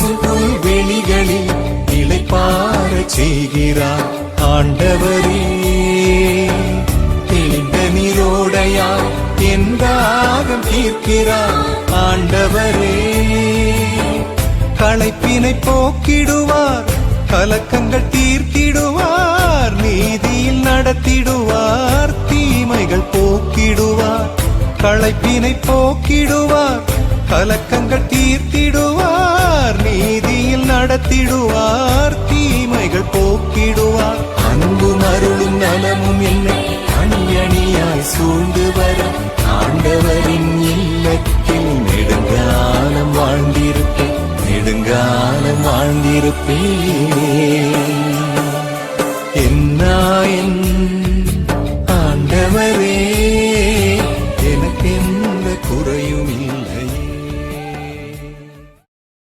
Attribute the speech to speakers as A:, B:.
A: பசும் வெளிகளில் இளைப்பாறச் செய்கிறார் ஆண்டவரே. தெளிந்த நீரோடையாய் என் தாகம் தீர்க்கிறார் ஆண்டவரே. களைப்பினை போக்கிடுவார் கலக்கங்கள் தீர்த்திடுவார் நீதியில் நடத்திடுவார் தீமைகள் போக்கிடுவார். களைப்பினை போக்கிடுவார் கலக்கங்கள் தீர்த்திடுவார். நடத்திடுவார் தீமைகள் போக்கிடுவார். அன்பும் அருளும் நலமும் என்னை அணியணியாய் சூழ்ந்து வர ஆண்டவரின் இல்லத்தில் நெடுங்காலம் வாழ்ந்திருப்பேன் நெடுங்காலம் வாழ்ந்திருப்பேன் என்னாயன் ஆண்டவரே?